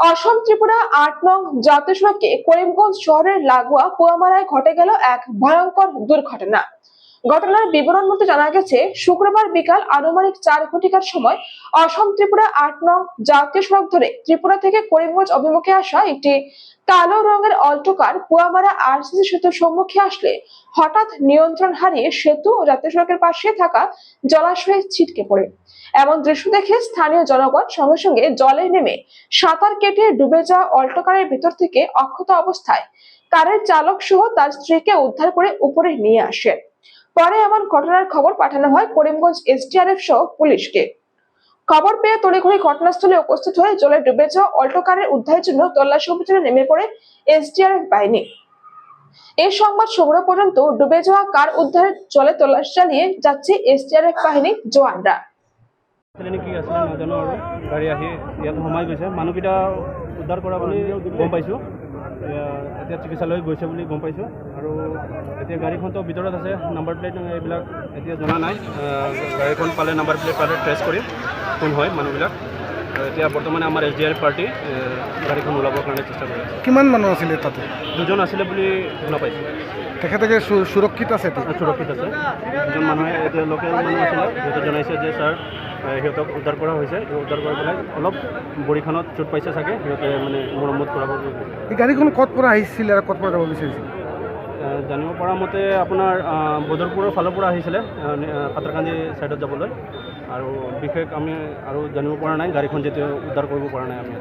অসম ত্রিপুরা আট নং জাতীয় সড়কে করিমগঞ্জ শহরের লাগোয়া কুয়ামারায় ঘটে গেল এক ভয়ঙ্কর দুর্ঘটনা। ঘটনার বিবরণ মতে জানা গেছে, শুক্রবার বিকাল আনুমানিক চার ঘটিকার সময় অসম ত্রিপুরা আট নং জাতীয় সড়ক ধরে ত্রিপুরা থেকে করিমগঞ্জ অভিমুখে আসা একটি কালো রঙের অল্টোকার কুয়ামারা আরসিসি সেতুর সম্মুখে আসলে হঠাৎ নিয়ন্ত্রণ হারিয়ে সেতু ও জাতীয় সড়কের পাশে থাকা জলাশয়ে ছিটকে পড়ে। এমন দৃশ্য দেখে স্থানীয় জনগণ সঙ্গে সঙ্গে জলে নেমে সাঁতার কেটে ডুবে যাওয়া অল্টোকারের ভিতর থেকে অক্ষত অবস্থায় কারের চালক সহ তার স্ত্রীকে উদ্ধার করে উপরে নিয়ে আসে। পরে এমন ঘটনার খবর পাঠানো হয় করিমগঞ্জ এসডিআরএফ সহ পুলিশকে। খবর পেয়ে তড়িঘড়ি ঘটনাস্থলে উপস্থিত হয়ে জলে ডুবে যাওয়া অল্টোকারের উদ্ধারের জন্য তল্লাশি অভিযানে নেমে পড়ে এসডিআরএফ বাহিনী। এই সংবাদ সংগ্রহ পর্যন্ত ডুবে যাওয়া কার উদ্ধারের জলে তল্লাশি চালিয়ে যাচ্ছে এসডিআরএফ বাহিনীর জওয়ানরা। আছিলে কি আছিলে নাজানো আৰু? গাড়ী আহি ইয়াত সোমাই গৈছে। মানুহকেইটা উদ্ধাৰ কৰা বুলি গম পাইছোঁ। এতিয়া চিকিৎসালয় গৈছে বুলি গম পাইছোঁ। আৰু এতিয়া গাড়ীখনতো ভিতৰত আছে। নাম্বাৰ প্লেট এইবিলাক এতিয়া জনা নাই। গাড়ীখন পালে, নাম্বাৰ প্লেট পালে ট্ৰেছ কৰিম কোন হয় মানুহবিলাক। এতিয়া বৰ্তমানে আমাৰ এছ ডি আৰ পাৰ্টি গাড়ীখন ওলাবৰ কাৰণে চেষ্টা কৰি আছে। কিমান মানুহ আছিলে তাতে? দুজন আছিলে বুলি শুনা পাইছোঁ। তেখেতে সু- সুৰক্ষিত আছে? সুৰক্ষিত আছে। দুজন মানুহে এতিয়া লোকেল মানুহ আছিলে। সিহঁতে জনাইছে যে ছাৰ সিহঁতক উদ্ধাৰ কৰা হৈছে। উদ্ধাৰ কৰি পেলাই অলপ ভৰিখনত চোট পাইছে চাগে। সিহঁতে মানে মৰম্মত কৰাব এই গাড়ীখন ক'ত পৰা আহিছিলে আৰু ক'ত পৰা যাব বিচাৰিছিল জানিব পৰা মতে আপোনাৰ বদৰপুৰৰ ফালৰ পৰা আহিছিলে পাত্ৰকান্দি ছাইডত যাবলৈ। আৰু বিশেষ আমি আৰু জানিব পৰা নাই গাড়ীখন যেতিয়া উদ্ধাৰ কৰিব পৰা নাই আমি।